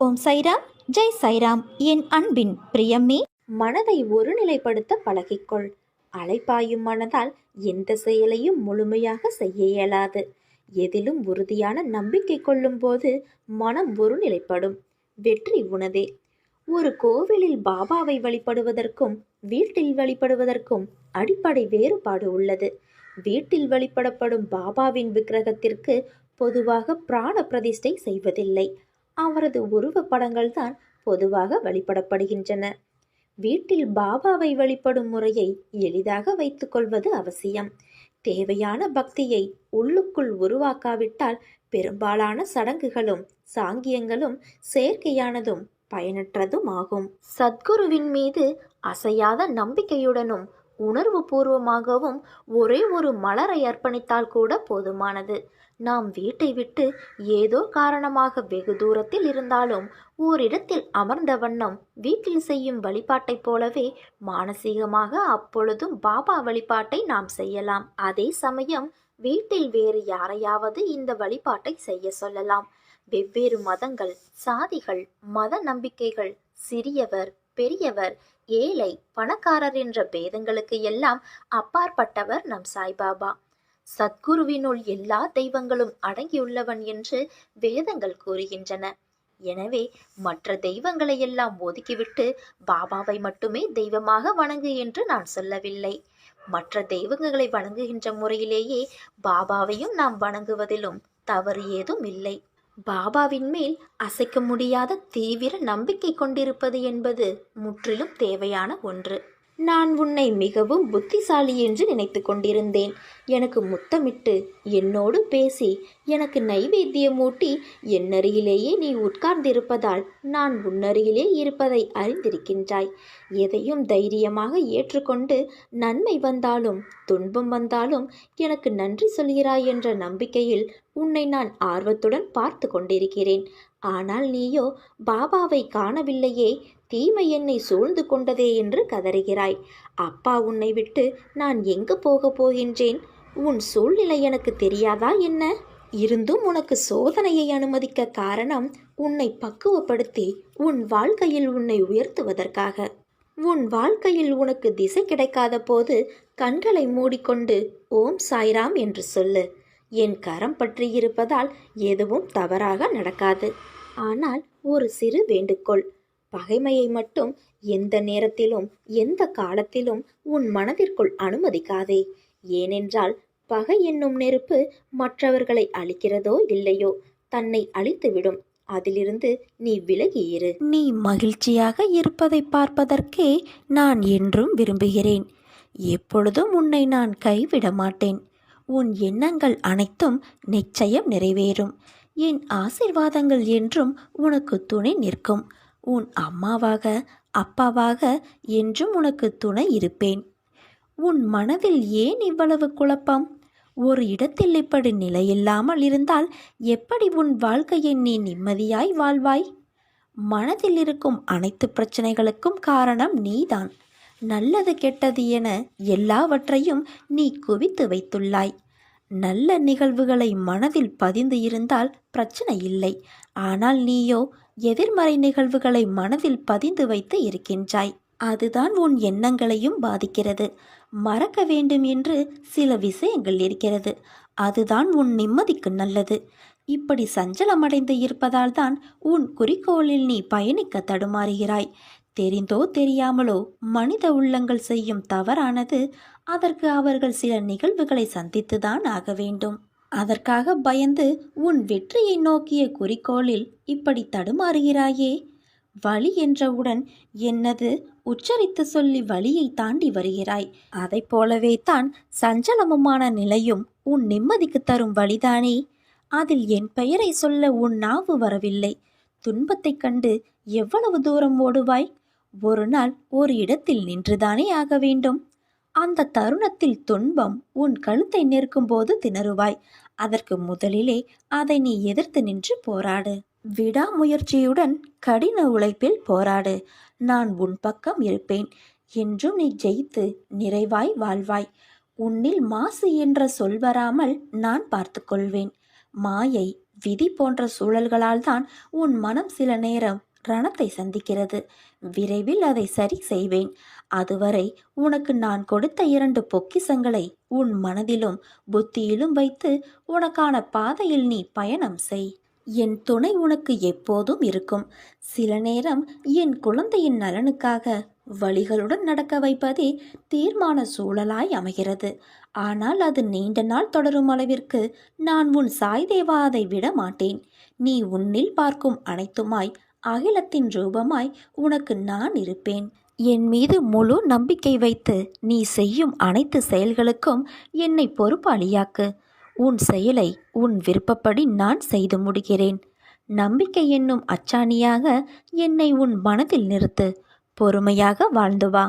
ஓம் சைராம் ஜெய் சைராம். என் அன்பின் பிரியமே. மனதை ஒருநிலைப்படுத்த பழகிக்கொள். அலைப்பாயும் மனதால் எந்த செயலையும் முழுமையாக செய்ய இயலாது. எதிலும் உறுதியான நம்பிக்கை கொள்ளும்போது மனம் ஒருநிலைப்படும். வெற்றி உனதே. ஒரு கோவிலில் பாபாவை வழிபடுவதற்கும் வீட்டில் வழிபடுவதற்கும் அடிப்படை வேறுபாடு உள்ளது. வீட்டில் வழிபடப்படும் பாபாவின் விக்கிரகத்திற்கு பொதுவாக பிராண பிரதிஷ்டை செய்வதில்லை. அவரது உருவப்படங்கள் தான் பொதுவாக வழிபடப்படுகின்றன வீட்டில் பாபாவை வழிபடும் முறையை எளிதாக வைத்துக்கொள்வது அவசியம். தேவையான பக்தியை உள்ளுக்குள் உருவாக்காவிட்டால் பெரும்பாலான சடங்குகளும் சாங்கியங்களும் செயற்கையானதும் பயனற்றதும் ஆகும். சத்குருவின் மீது அசையாத நம்பிக்கையுடனும் உணர்வு பூர்வமாகவும் ஒரே ஒரு மலரை அர்ப்பணித்தால் கூட போதுமானது. நாம் வீட்டை விட்டு ஏதோ காரணமாக வெகு தூரத்தில் இருந்தாலும் ஓரிடத்தில் அமர்ந்த வண்ணம் வீட்டில் செய்யும் வழிபாட்டைப் போலவே மானசீகமாக அப்பொழுதும் பாபா வழிபாட்டை நாம் செய்யலாம். அதே சமயம் வீட்டில் வேறு யாரையாவது இந்த வழிபாட்டை செய்ய சொல்லலாம். வெவ்வேறு மதங்கள் சாதிகள் மத நம்பிக்கைகள் சிறியவர் பெரியவர் ஏழை பணக்காரர் என்ற பேதங்களுக்கு எல்லாம் அப்பாற்பட்டவர் நம் சாய்பாபா. சத்குருவினுள் எல்லா தெய்வங்களும் அடங்கியுள்ளவன் என்று வேதங்கள் கூறுகின்றன. எனவே மற்ற தெய்வங்களை எல்லாம் ஒதுக்கிவிட்டு பாபாவை மட்டுமே தெய்வமாக வணங்கு என்று நான் சொல்லவில்லை. மற்ற தெய்வங்களை வணங்குகின்ற முறையிலேயே பாபாவையும் நாம் வணங்குவதிலும் தவறு ஏதும் இல்லை. பாபாவின் மேல் அசைக்க முடியாத தீவிர நம்பிக்கை கொண்டிருப்பது என்பது முற்றிலும் தேவையான ஒன்று. நான் உன்னை மிகவும் புத்திசாலி என்று நினைத்து கொண்டிருந்தேன். எனக்கு முத்தமிட்டு என்னோடு பேசி எனக்கு நைவேத்தியமூட்டி என்னருகிலேயே நீ உட்கார்ந்திருப்பதால் நான் உன்னருகிலே இருப்பதை அறிந்திருக்கின்றாய். எதையும் தைரியமாக ஏற்றுக்கொண்டு நன்மை வந்தாலும் துன்பம் வந்தாலும் எனக்கு நன்றி சொல்கிறாய் என்ற நம்பிக்கையில் உன்னை நான் ஆர்வத்துடன் பார்த்து கொண்டிருக்கிறேன். ஆனால் நீயோ பாபாவை காணவில்லையே தீமை என்னை சூழ்ந்து கொண்டதே என்று கதறுகிறாய். அப்பா உன்னை விட்டு நான் எங்கு போகப் போகின்றேன்? உன் சூழ்நிலை எனக்கு தெரியாதா என்ன? இருந்தும் உனக்கு சோதனையை அனுமதிக்க காரணம் உன்னை பக்குவப்படுத்தி உன் வாழ்க்கையில் உன்னை உயர்த்துவதற்காக. உன் வாழ்க்கையில் உனக்கு திசை கிடைக்காத போது கண்களை மூடிக்கொண்டு ஓம் சாய்ராம் என்று சொல்லு. என் கரம் பற்றி இருப்பதால் எதுவும் தவறாக நடக்காது. ஆனால் ஒரு சிறு வேண்டுகோள். பகைமையை மட்டும் எந்த நேரத்திலும் எந்த காலத்திலும் உன் மனதிற்குள் அனுமதிக்காதே. ஏனென்றால் பகை என்னும் நெருப்பு மற்றவர்களை அழிக்கிறதோ இல்லையோ தன்னை அழித்துவிடும். அதிலிருந்து நீ விலகி இரு. நீ மகிழ்ச்சியாக இருப்பதை பார்ப்பதற்கே நான் என்றும் விரும்புகிறேன். எப்பொழுதும் உன்னை நான் கைவிட மாட்டேன். உன் எண்ணங்கள் அனைத்தும் நிச்சயம் நிறைவேறும். என் ஆசிர்வாதங்கள் என்றும் உனக்கு துணை நிற்கும். உன் அம்மாவாக அப்பாவாக என்றும் உனக்கு துணை இருப்பேன். உன் மனதில் ஏன் இவ்வளவு குழப்பம்? ஒரு இடத்தில் இப்படி நிலையில்லாமல் இருந்தால் எப்படி உன் வாழ்க்கையை நீ நிம்மதியாய் வாழ்வாய்? மனதில் இருக்கும் அனைத்து பிரச்சனைகளுக்கும் காரணம் நீதான். நல்லது கெட்டது என எல்லாவற்றையும் நீ குவித்து வைத்துள்ளாய். நல்ல நிகழ்வுகளை மனதில் பதிந்து இருந்தால் பிரச்சனை இல்லை. ஆனால் நீயோ எதிர்மறை நிகழ்வுகளை மனதில் பதிந்து வைத்து இருக்கின்றாய். அதுதான் உன் எண்ணங்களையும் பாதிக்கிறது. மறக்க வேண்டும் என்று சில விஷயங்கள் இருக்கிறது. அதுதான் உன் நிம்மதிக்கு நல்லது. இப்படி சஞ்சலமடைந்து இருப்பதால் தான் உன் குறிக்கோளில் நீ பயணிக்க தடுமாறுகிறாய். தெரிந்தோ தெரியாமலோ மனித உள்ளங்கள் செய்யும் தவறானது அதற்கு அவர்கள் சில நிகழ்வுகளை சந்தித்துதான் ஆக வேண்டும். அதற்காக பயந்து உன் வெற்றியை நோக்கிய குறிக்கோளில் இப்படி தடுமாறுகிறாயே. வழி என்றவுடன் என்னது உச்சரித்து சொல்லி வழியை தாண்டி வருகிறாய். அதைப் போலவே தான் சஞ்சலமுமான நிலையும் உன் நிம்மதிக்கு தரும் வழிதானே. அதில் என் பெயரை சொல்ல உன் நாவு வரவில்லை. துன்பத்தைக் கண்டு எவ்வளவு தூரம் ஓடுவாய்? ஒரு நாள் ஒரு இடத்தில் நின்றுதானே ஆக வேண்டும். அந்த தருணத்தில் துன்பம் உன் கழுத்தை நெருக்கும் போது திணறுவாய். அதற்கு முதலிலே அதை நீ எதிர்த்து நின்று போராடு. விடாமுயற்சியுடன் கடின உழைப்பில் போராடு. நான் உன் பக்கம் இருப்பேன். என்றும் நீ ஜெயித்து நிறைவாய் வாழ்வாய். உன்னில் மாசு என்ற சொல் வராமல் நான் பார்த்துக்கொள்வேன். மாயை விதி போன்ற சூழல்களால் தான் உன் மனம் சில நேரம் ரணத்தை சந்திக்கிறது. விரைவில் அதை சரி செய்வேன். அதுவரை உனக்கு நான் கொடுத்த இரண்டு பொக்கிசங்களை உன் மனதிலும் புத்தியிலும் வைத்து உனக்கான பாதையில் நீ பயணம் செய். என் துணை உனக்கு எப்போதும் இருக்கும். சில நேரம் என் குழந்தையின் நலனுக்காக வழிகளுடன் நடக்க வைப்பதே தீர்மான சூழலாய் அமைகிறது. ஆனால் அது நீண்ட நாள் தொடரும் அளவிற்கு நான் உன் சாய்தேவா அதை விட மாட்டேன். நீ உன்னில் பார்க்கும் அனைத்துமாய் அகிலத்தின் ரூபமாய் உனக்கு நான் இருப்பேன். என் மீது முழு நம்பிக்கை வைத்து நீ செய்யும் அனைத்து செயல்களுக்கும் என்னை பொறுப்பாளியாக்கு. உன் செயலை உன் விருப்பப்படி நான் செய்து முடிகிறேன் நம்பிக்கை என்னும் அச்சாணியாக என்னை உன் மனதில் நிறுத்து. பொறுமையாக வாழ்ந்து வா.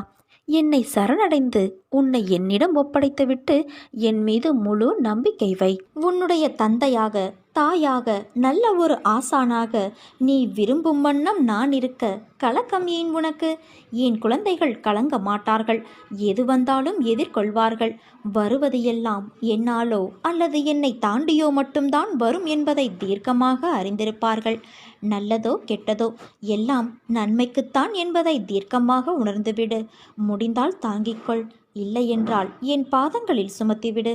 என்னை சரணடைந்து உன்னை என்னிடம் ஒப்படைத்துவிட்டு என் மீது முழு நம்பிக்கை வை. உன்னுடைய தந்தையாக தாயாக நல்ல ஒரு ஆசானாக நீ விரும்பும் வண்ணம் நான் இருக்க கலக்கம் ஏன் உனக்கு? என் குழந்தைகள் கலங்க மாட்டார்கள். எது வந்தாலும் எதிர்கொள்வார்கள். வருவது எல்லாம் என்னாலோ அல்லது என்னை தாண்டியோ மட்டும்தான் வரும் என்பதை தீர்க்கமாக அறிந்திருப்பார்கள். நல்லதோ கெட்டதோ எல்லாம் நன்மைக்குத்தான் என்பதை தீர்க்கமாக உணர்ந்துவிடு. முடிந்தால் தாங்கிக்கொள் இல்லையென்றால் என் பாதங்களில் சுமத்திவிடு.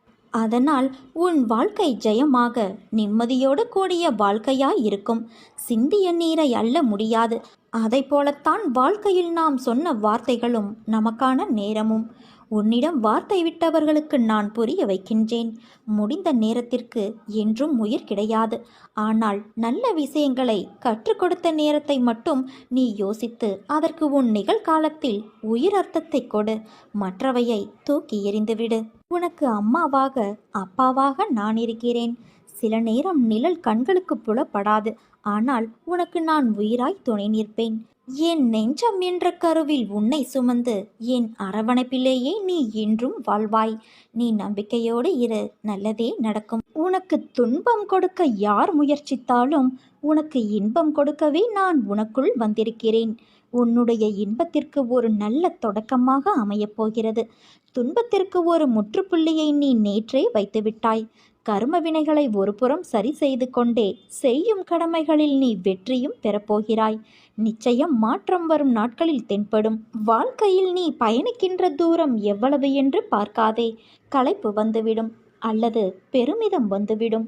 அதனால் உன் வாழ்க்கை ஜெயமாக நிம்மதியோடு கூடிய வாழ்க்கையாய் இருக்கும். சிந்திய நீரை அல்ல முடியாது. அதை போலத்தான் வாழ்க்கையில் நாம் சொன்ன வார்த்தைகளும் நமக்கான நேரமும். உன்னிடம் வார்த்தை விட்டவர்களுக்கு நான் புரிய வைக்கின்றேன். முடிந்த நேரத்திற்கு என்றும் உயிர் கிடையாது. ஆனால் நல்ல விஷயங்களை கற்றுக் கொடுத்த நேரத்தை மட்டும் நீ யோசித்து அதற்கு உன் நிகழ்காலத்தில் உயிர் அர்த்தத்தை கொடு. மற்றவையை தூக்கி எறிந்துவிடு. உனக்கு அம்மாவாக அப்பாவாக நான் இருக்கிறேன். சில நேரம் நிழல் கண்களுக்கு புலப்படாது. ஆனால் உனக்கு நான் உயிராய் துணை நிற்பேன். என் நெஞ்சம் என்ற கருவில் உன்னை சுமந்து என் அரவணைப்பிலேயே நீ என்றும் வாழ்வாய். நீ நம்பிக்கையோடு இரு நல்லதே நடக்கும். உனக்கு துன்பம் கொடுக்க யார் முயற்சித்தாலும் உனக்கு இன்பம் கொடுக்கவே நான் உனக்குள் வந்திருக்கிறேன். உன்னுடைய இன்பத்திற்கு ஒரு நல்ல தொடக்கமாக அமையப் போகிறது. துன்பத்திற்கு ஒரு முற்றுப்புள்ளியை நீ நேற்றே வைத்துவிட்டாய். கர்ம வினைகளை ஒருபுறம் சரி செய்து கொண்டே செய்யும் கடமைகளில் நீ வெற்றியும் பெறப்போகிறாய் நிச்சயம் மாற்றம் வரும் நாட்களில் தென்படும். வாழ்க்கையில் நீ பயணிக்கின்ற தூரம் எவ்வளவு என்று பார்க்காதே. களைப்பு வந்துவிடும். அல்லது பெருமிதம் வந்துவிடும்.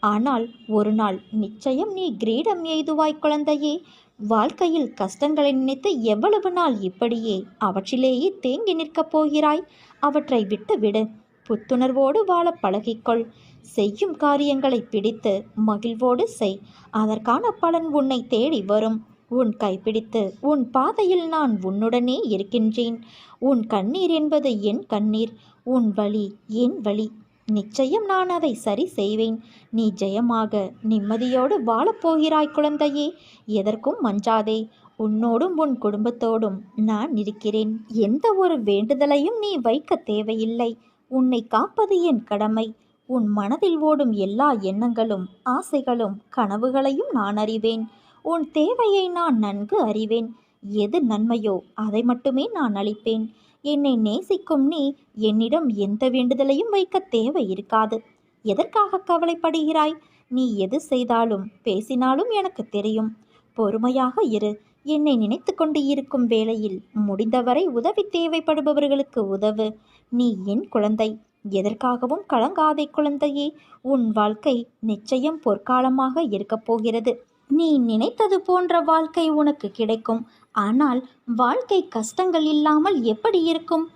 ஆனால் ஒரு நாள் நிச்சயம் நீ கிரீடம் எய்துவாய் குழந்தையே. வாழ்க்கையில் கஷ்டங்களை நினைத்து எவ்வளவு நாள் இப்படியே அவற்றிலேயே தேங்கி நிற்கப் போகிறாய்? அவற்றை விட்டுவிடு. புத்துணர்வோடு வாழ பழகிக்கொள். செய்யும் காரியங்களை பிடித்து மகிழ்வோடு செய். அதற்கான பலன் உன்னை தேடி வரும். உன் கைப்பிடித்து உன் பாதையில் நான் உன்னுடனே இருக்கின்றேன். உன் கண்ணீர் என்பது என் கண்ணீர். உன் வழி என் வழி. நிச்சயம் நான் அதை சரி செய்வேன். நீ ஜெயமாக நிம்மதியோடு வாழப்போகிறாய் குழந்தையே. எதற்கும் மஞ்சாதே. உன்னோடும் உன் குடும்பத்தோடும் நான் இருக்கிறேன். எந்த ஒரு வேண்டுதலையும் நீ வைக்க தேவையில்லை. உன்னை காப்பது என் கடமை. உன் மனதில் ஓடும் எல்லா எண்ணங்களும் ஆசைகளும் கனவுகளையும் நான் அறிவேன். உன் தேவையை நான் நன்கு அறிவேன். எது நன்மையோ அதை மட்டுமே நான் அளிப்பேன். என்னை நேசிக்கும் நீ என்னிடம் எந்த வேண்டுதலையும் வைக்க தேவை இருக்காது. எதற்காக கவலைப்படுகிறாய்? நீ எது செய்தாலும் பேசினாலும் எனக்கு தெரியும். பொறுமையாக இரு. என்னை நினைத்து கொண்டு இருக்கும் வேளையில் முடிந்தவரை உதவி தேவைப்படுபவர்களுக்கு உதவு. நீ என் குழந்தை. எதற்காகவும் கலங்காதே குழந்தையே. உன் வாழ்க்கை நிச்சயம் பொற்காலமாக இருக்கப் போகிறது. நீ நினைத்தது போன்ற வாழ்க்கை உனக்கு கிடைக்கும். ஆனால் வாழ்க்கை கஷ்டங்கள் இல்லாமல் எப்படி இருக்கும்?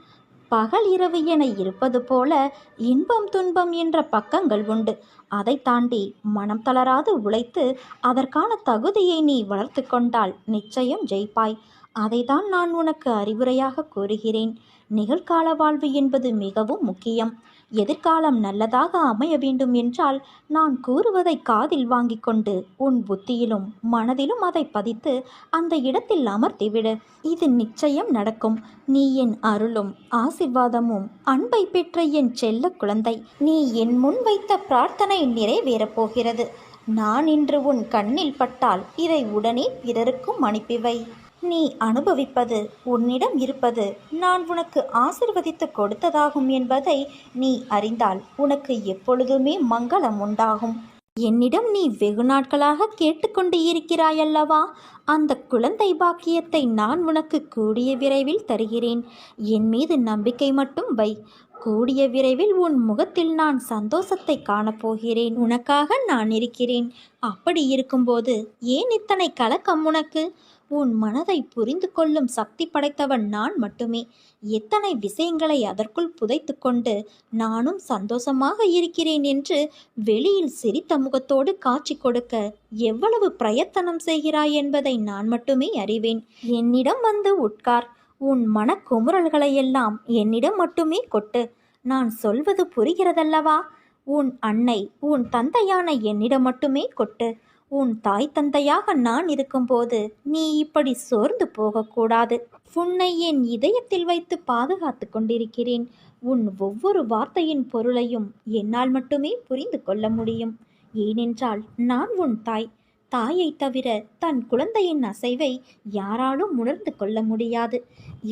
பகல் இரவு என இருப்பது போல இன்பம் துன்பம் என்ற பக்கங்கள் உண்டு. அதை தாண்டி மனம் தளராது உழைத்து அதற்கான தகுதியை நீ வளர்த்து கொண்டால் நிச்சயம் ஜெயிப்பாய். அதைதான் நான் உனக்கு அறிவுரையாக கூறுகிறேன். நிகழ்கால வாழ்வு என்பது மிகவும் முக்கியம். எதிர்காலம் நல்லதாக அமைய வேண்டும் என்றால் நான் கூறுவதை காதில் வாங்கிக் கொண்டு உன் புத்தியிலும் மனதிலும் அதை பதித்து அந்த இடத்தில் அமர்த்திவிடு இது நிச்சயம் நடக்கும். நீ என் அருளும் ஆசிர்வாதமும் அன்பை பெற்ற என் செல்ல குழந்தை. நீ என் முன் வைத்த பிரார்த்தனை நிறைவேறப் போகிறது நான் இன்று உன் கண்ணில் பட்டால் இதை உடனே பிறருக்கும் அனுப்பிவை நீ அனுபவிப்பது உன்னிடம் இருப்பது நான் உனக்கு ஆசிர்வதித்து கொடுத்ததாகும் என்பதை நீ அறிந்தால் உனக்கு எப்பொழுதுமே மங்களம் உண்டாகும். என்னிடம் நீ வெகு நாட்களாக கேட்டுக்கொண்டு இருக்கிறாயல்லவா? அந்த குழந்தை பாக்கியத்தை நான் உனக்கு கூடிய விரைவில் தருகிறேன். என் மீது நம்பிக்கை மட்டும் வை. கூடிய விரைவில் உன் முகத்தில் நான் சந்தோஷத்தை காணப்போகிறேன். உனக்காக நான் இருக்கிறேன். அப்படி இருக்கும்போது ஏன் இத்தனை கலக்கம் உனக்கு? உன் மனதை புரிந்து கொள்ளும் சக்தி படைத்தவன் நான் மட்டுமே. எத்தனை விஷயங்களை அதற்குள் புதைத்து கொண்டு நானும் சந்தோஷமாக இருக்கிறேன் என்று வெளியில் சிரித்த முகத்தோடு காட்சி கொடுக்க எவ்வளவு பிரயத்தனம் செய்கிறாய் என்பதை நான் மட்டுமே அறிவேன். என்னிடம் வந்து உட்கார். உன் மனக்குமுறல்களையெல்லாம் என்னிடம் மட்டுமே கொட்டு. நான் சொல்வது புரிகிறதல்லவா? உன் அன்னை உன் தந்தையான என்னிடம் மட்டுமே கொட்டு. உன் தாய் தந்தையாக நான் இருக்கும்போது நீ இப்படி சோர்ந்து போகக்கூடாது. உன்னை என் இதயத்தில் வைத்து பாதுகாத்து கொண்டிருக்கிறேன். உன் ஒவ்வொரு வார்த்தையின் பொருளையும் என்னால் மட்டுமே புரிந்து கொள்ள முடியும். ஏனென்றால் நான் உன் தாய். தாயை தவிர தன் குழந்தையின் அசைவை யாராலும் உணர்ந்து கொள்ள முடியாது.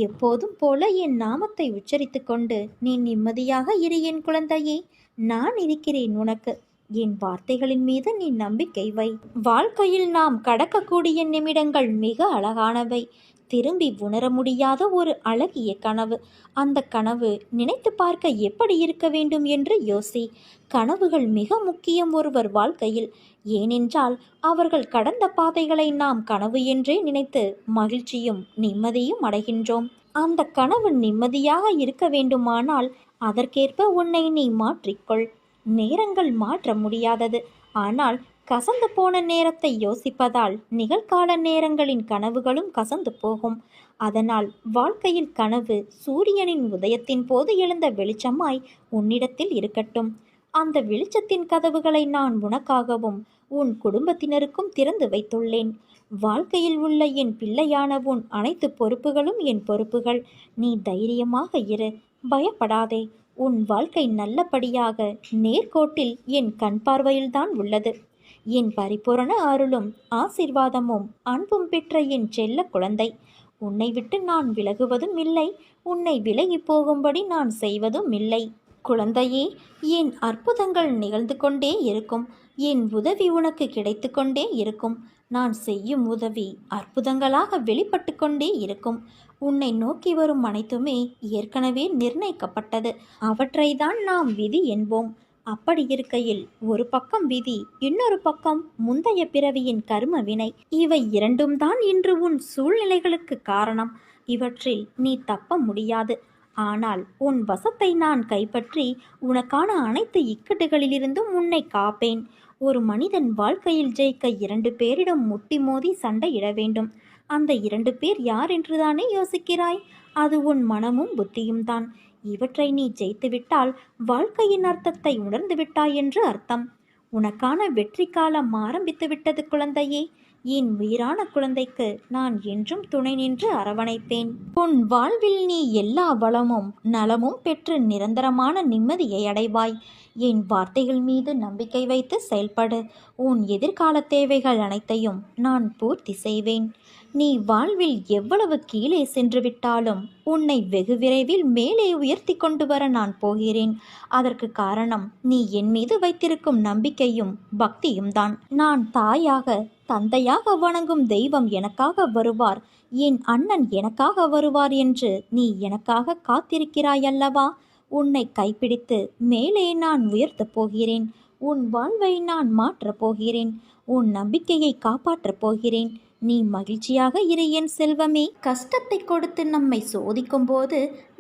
எப்போதும் போல என் நாமத்தை உச்சரித்து கொண்டு நீ நிம்மதியாக இரு என் குழந்தையே. நான் இருக்கிறேன் உனக்கு. என் வார்த்தைகளின் மீது நீ நம்பிக்கை வை. வாழ்க்கையில் நாம் கடக்கக்கூடிய நிமிடங்கள் மிக அழகானவை. திரும்பி உணர முடியாத ஒரு அழகிய கனவு. அந்த கனவு நினைத்து பார்க்க எப்படி இருக்க வேண்டும் என்று யோசி. கனவுகள் மிக முக்கியம் ஒருவர் வாழ்க்கையில். ஏனென்றால் அவர்கள் கடந்த பாதைகளை நாம் கனவு என்றே நினைத்து மகிழ்ச்சியும் நிம்மதியும் அடைகின்றோம். அந்த கனவு நிம்மதியாக இருக்க வேண்டுமானால் அதற்கேற்ப உன்னை நீ மாற்றிக்கொள். நேரங்கள் மாற்ற முடியாதது. ஆனால் கசந்து போன நேரத்தை யோசிப்பதால் நிகழ்கால நேரங்களின் கனவுகளும் கசந்து போகும். அதனால் வாழ்க்கையில் கனவு சூரியனின் உதயத்தின் போது எழுந்த வெளிச்சமாய் உன்னிடத்தில் இருக்கட்டும். அந்த வெளிச்சத்தின் கதவுகளை நான் உனக்காகவும் உன் குடும்பத்தினருக்கும் திறந்து வைத்துள்ளேன். வாழ்க்கையில் உள்ள என் பிள்ளையான உன் அனைத்து பொறுப்புகளும் என் பொறுப்புகள். நீ தைரியமாக இரு. பயப்படாதே. உன் வாழ்க்கை நல்லபடியாக நேர்கோட்டில் என் கண் பார்வையில்தான் உள்ளது. என் பரிபூரண அருளும் ஆசிர்வாதமும் அன்பும் பெற்ற என் செல்ல குழந்தை. உன்னை விட்டு நான் விலகுவதும் இல்லை உன்னை விலகி போகும்படி நான் செய்வதும் இல்லை. குழந்தையே என் அற்புதங்கள் நிகழ்ந்து கொண்டே இருக்கும். என் உதவி உனக்கு கிடைத்து கொண்டே இருக்கும். நான் செய்யும் உதவி அற்புதங்களாக வெளிப்பட்டு கொண்டே இருக்கும். உன்னை நோக்கி வரும் அனைத்துமே ஏற்கனவே நிர்ணயிக்கப்பட்டது. அவற்றைதான் நாம் விதி என்போம். அப்படி இருக்கையில் ஒரு பக்கம் விதி இன்னொரு பக்கம் முந்தைய பிறவியின் கர்ம வினை. இவை இரண்டும் தான் இன்று உன் சூழ்நிலைகளுக்கு காரணம். இவற்றில் நீ தப்ப முடியாது. ஆனால் உன் வசத்தை நான் கைப்பற்றி உனக்கான அனைத்து இக்கட்டுகளிலிருந்தும் உன்னை காப்பேன். ஒரு மனிதன் வாழ்க்கையில் ஜெயிக்க இரண்டு பேரிடம் முட்டி மோதி சண்டையிட வேண்டும். அந்த இரண்டு பேர் யார் என்றுதானே யோசிக்கிறாய்? அது உன் மனமும் புத்தியும் தான். இவற்றை நீ ஜெயித்துவிட்டால் வாழ்க்கையின் அர்த்தத்தை உணர்ந்து விட்டாய் என்று அர்த்தம். உனக்கான வெற்றி காலம் ஆரம்பித்து விட்டது குழந்தையே. என் உயிரான குழந்தைக்கு நான் என்றும் துணை நின்று அரவணைப்பேன். உன் வாழ்வில் நீ எல்லா வளமும் நலமும் பெற்று நிரந்தரமான நிம்மதியை அடைவாய். என் வார்த்தைகள் மீது நம்பிக்கை வைத்து செயல்படு. உன் எதிர்கால தேவைகள் அனைத்தையும் நான் பூர்த்தி செய்வேன். நீ வாழ்வில் எவ்வளவு கீழே சென்று விட்டாலும் உன்னை வெகு விரைவில் மேலே உயர்த்தி கொண்டு வர நான் போகிறேன். அதற்கு காரணம் நீ என் மீது வைத்திருக்கும் நம்பிக்கையும் பக்தியும் தான். நான் தாயாக தந்தையாக வணங்கும் தெய்வம் எனக்காக வருவார். என் அண்ணன் எனக்காக வருவார் என்று நீ எனக்காக காத்திருக்கிறாய் அல்லவா? உன்னை கைப்பிடித்து மேலே நான் உயர்த்தப் போகிறேன். உன் வாழ்வை நான் மாற்றப் போகிறேன். உன் நம்பிக்கையை காப்பாற்றப் போகிறேன். நீ மகிழ்ச்சியாக இரு என் செல்வமே. கஷ்டத்தை கொடுத்து நம்மை சோதிக்கும் போது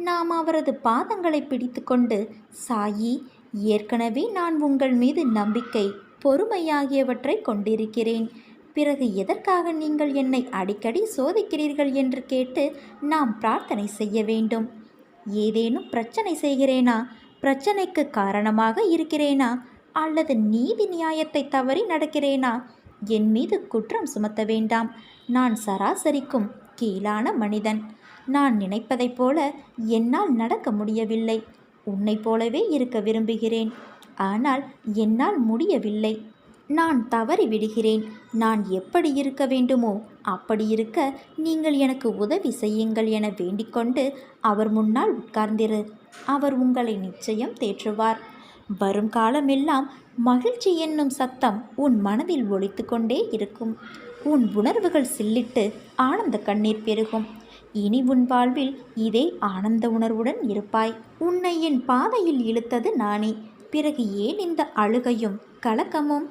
நாம் அவரது பாதங்களை பிடித்துக்கொண்டு சாயி ஏற்கனவே நான் உங்கள் மீது நம்பிக்கை பொறுமை ஆகியவற்றை கொண்டிருக்கிறேன். பிறகு எதற்காக நீங்கள் என்னை அடிக்கடி சோதிக்கிறீர்கள்? என்று கேட்டு நாம் பிரார்த்தனை செய்ய வேண்டும். ஏதேனும் பிரச்சனை செய்கிறேனா? பிரச்சனைக்கு காரணமாக இருக்கிறேனா? அல்லது நீதி நியாயத்தை தவறி நடக்கிறேனா? என் மீது குற்றம் சுமத்த வேண்டாம். நான் சராசரிக்கும் கீழான மனிதன். நான் நினைப்பதைப் போல என்னால் நடக்க முடியவில்லை. உன்னைப் போலவே இருக்க விரும்புகிறேன். ஆனால் என்னால் முடியவில்லை. நான் தவறி விடுகிறேன். நான் எப்படி இருக்க வேண்டுமோ அப்படி இருக்க நீங்கள் எனக்கு உதவி செய்யுங்கள் என வேண்டிக்கொண்டு அவர் முன்னால் உட்கார்ந்திரு. அவர் உங்களை நிச்சயம் தேற்றுவார். வரும் காலமெல்லாம் மகிழ்ச்சி என்னும் சத்தம் உன் மனதில் ஒழித்து கொண்டே இருக்கும். உன் உணர்வுகள் சில்லிட்டு ஆனந்த கண்ணீர் பெருகும். இனி உன் வாழ்வில் இதே ஆனந்த உணர்வுடன் இருப்பாய். உன்னை என் பாதையில் இழுத்தது நானே. பிறகு ஏன் இந்த அழுகையும் கலக்கமும்?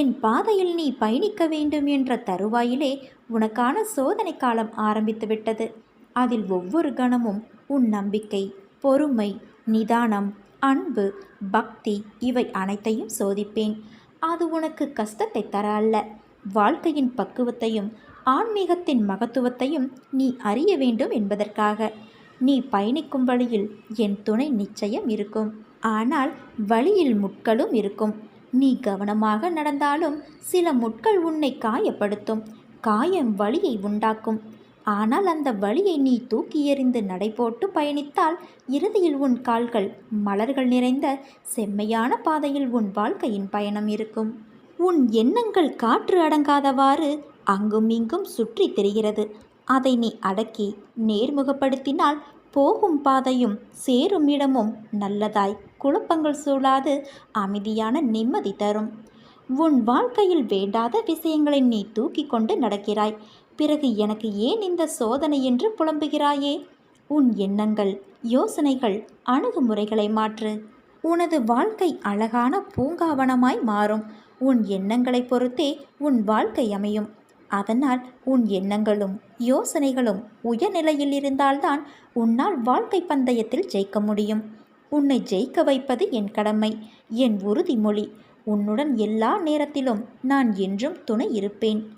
என் பாதையில் நீ பயணிக்க வேண்டும் என்ற தருவாயிலே உனக்கான சோதனை காலம் ஆரம்பித்துவிட்டது அதில் ஒவ்வொரு கணமும் உன் நம்பிக்கை பொறுமை நிதானம் அன்பு பக்தி இவை அனைத்தையும் சோதிப்பேன். அது உனக்கு கஷ்டத்தை தர அல்ல வாழ்க்கையின் பக்குவத்தையும் ஆன்மீகத்தின் மகத்துவத்தையும் நீ அறிய வேண்டும் என்பதற்காக. நீ பயணிக்கும் வழியில் என் துணை நிச்சயம் இருக்கும். ஆனால் வழியில் முட்களும் இருக்கும். நீ கவனமாக நடந்தாலும் சில முட்கள் உன்னை காயப்படுத்தும். காயம் வழியை உண்டாக்கும். ஆனால் அந்த வழியை நீ தூக்கி எறிந்து நடைபோட்டு பயணித்தால் இறுதியில் உன் கால்கள் மலர்கள் நிறைந்த செம்மையான பாதையில் உன் வாழ்க்கையின் பயணம் இருக்கும். உன் எண்ணங்கள் காற்று அடங்காதவாறு அங்கும் இங்கும் சுற்றி தெரிகிறது. அதை நீ அடக்கி நேர்முகப்படுத்தினால் போகும் பாதையும் சேரும் இடமும் நல்லதாய் குழப்பங்கள் சூழாது அமைதியான நிம்மதி தரும். உன் வாழ்க்கையில் வேண்டாத விஷயங்களை நீ தூக்கி கொண்டு நடக்கிறாய். பிறகு எனக்கு ஏன் இந்த சோதனை என்று புலம்புகிறாயே? உன் எண்ணங்கள் யோசனைகள் அணுகுமுறைகளை மாற்று. உனது வாழ்க்கை அழகான பூங்காவனமாய் மாறும். உன் எண்ணங்களை பொறுத்தே உன் வாழ்க்கை அமையும். அதனால் உன் எண்ணங்களும் யோசனைகளும் உயர்நிலையில் இருந்தால்தான் உன்னால் வாழ்க்கை பந்தயத்தில் ஜெயிக்க முடியும். உன்னை ஜெயிக்க வைப்பது என் கடமை என் உறுதிமொழி. உன்னுடன் எல்லா நேரத்திலும் நான் என்றும் துணை இருப்பேன்.